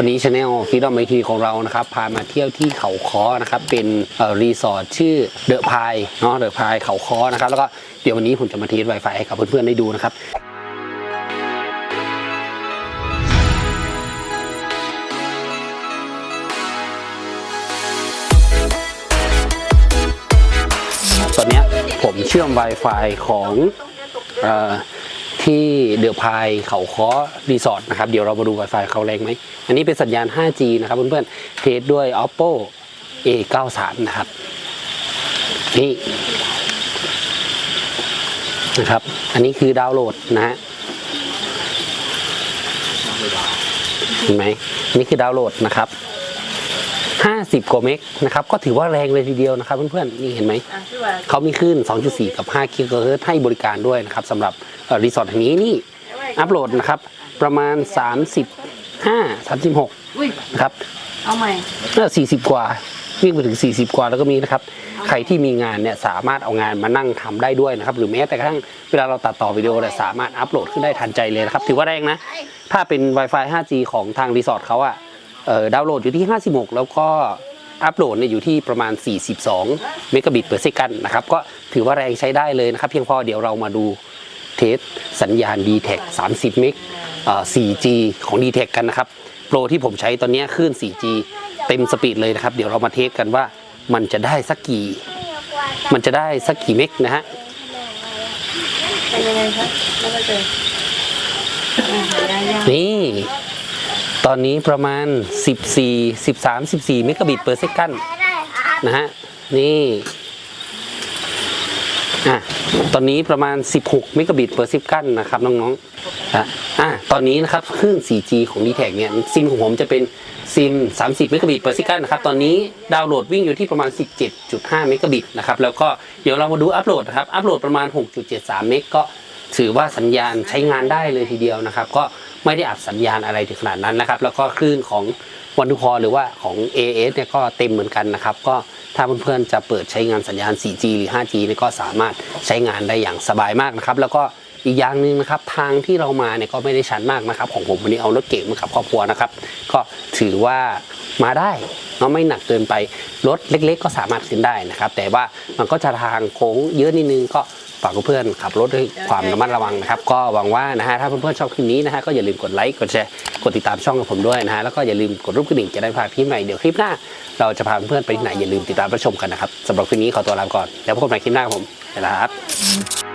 วันนี้ชาแนลฟีดอมไอทีของเรานะครับพามาเที่ยวที่เขาคอนะครับเป็นรีสอร์ทชื่อเดอะพายเนาะเดอะพายเขาคอนะครับแล้วก็เดี๋ยววันนี้ผมจะมาเทส Wi-Fi ให้กับเพื่อนๆได้ดูนะครับตอนนี้ผมเชื่อม Wi-Fi ของเออ ที่เดือพายเขาค้อรีสอร์ทนะครับ เดี๋ยวเรามาดู Wi-Fi เขาแรงไหม อันนี้เป็นสัญญาณ 5G นะครับเพื่อนๆ เทสด้วย Oppo A93 นะครับ นี่นะครับ อันนี้คือดาวน์โหลดนะฮะเห็นไหมนี่คือดาวน์โหลดนะครับ 50 กว่าเมกนะครับ ก็ถือว่าแรงเลยทีเดียวนะครับเพื่อนๆ นี่เห็นไหมอะพี่ว่าเขามีคลื่น2.4 กับ 5 กิกะเฮิรตซ์ให้บริการด้วยนะครับสำหรับเอ่อรีสอร์ทแห่งนี้นี่ อัพโหลดนะครับ ประมาณ 35 36อุ้ยนะครับ เอาใหม่น่า40 กว่าวิ่งไปถึง 40 กว่าแล้วก็มีนะครับ ใครที่มีงานเนี่ยสามารถเอางานมานั่งทำได้ด้วยนะครับ หรือแม้แต่กระทั่งเวลาเราตัดต่อวิดีโอเนี่ยสามารถอัพโหลดขึ้นได้ทันใจเลยนะครับ ถือว่าแรงนะ ถ้าเป็น Wi-Fi 5G ของทางรีสอร์ทเขาอะเอ่อ ดาวน์โหลดอยู่ที่ 56 แล้วก็อัพโหลดเนี่ยอยู่ที่ประมาณ 42 เมกะบิต per second นะครับ ก็ถือว่าแรงใช้ได้เลยนะครับ เพียงพอเดี๋ยวเรามาดูเทสสัญญาณ d t แท30 เมกเอ่อ 4G ของ d t แทกันนะครับ โปรที่ผมใช้ตอนเนี้ยคลื่น 4G เต็มสปีดเลยนะครับ เดี๋ยวเรามาเทสกันว่ามันจะได้สักกี่ มันจะได้สักกี่เมกนะฮะเป็น ตอนนี้ประมาณ 14 13 14เมกะบิต per second นนะฮะ นี่อะตอนนี้ประมาณ 16เมกะบิต per second นนะครับน้องๆอะอะตอนนี้นะครับคลื่น 4G ของ d t แทเนี่ยซิมของผมจะเป็นซิม 30เมกะบิต per second นะครับ ตอนนี้ดาวน์โหลดวิ่งอยู่ที่ประมาณ 17.5เมกะบิตนะครับ แล้วก็เดี๋ยวเรามาดูอัปโหลดนะครับ อัปโหลดประมาณ 6.73 เมกก็ ถือว่าสัญญาณใช้งานได้เลยทีเดียวนะครับ ก็ไม่ได้อับสัญญาณอะไรถึงขนาดนั้นนะครับ แล้วก็คลื่นของวันทุพอหรือว่าของ AS เนี่ยก็เต็มเหมือนกันนะครับ ก็ถ้าเพื่อนๆจะเปิดใช้งานสัญญาณ 4G หรือ 5G เนี่ยก็สามารถใช้งานได้อย่างสบายมากนะครับ แล้วก็ อีกอย่างหนึ่งนะครับทางที่เรามาเนี่ยก็ไม่ได้ชันมากนะครับ ของผมวันนี้เอารถเก๋งมาขับครอบครัวนะครับ ก็ถือว่ามาได้เนาะไม่หนักเกินไปรถเล็ก ๆ ก็สามารถขึ้นได้นะครับ แต่ว่ามันก็จะทางโค้งเยอะนิดนึงก็ฝากเพื่อนๆขับรถด้วยความระมัดระวังนะครับ ก็หวังว่านะฮะถ้าเพื่อนๆชอบคลิปนี้นะฮะก็อย่าลืมกดไลค์กดแชร์กดติดตามช่องของผมด้วยนะฮะแล้วก็อย่าลืมกดรูปกระดิ่งจะได้พลาดคลิปใหม่เดี๋ยวคลิปหน้า เราจะพาเพื่อนๆไปที่ไหนอย่าลืมติดตามรับชมกันนะครับสำหรับคลิปนี้ขอตัวลาไปก่อนแล้วพบกันใหม่คลิปหน้าครับผมไปแล้วครับ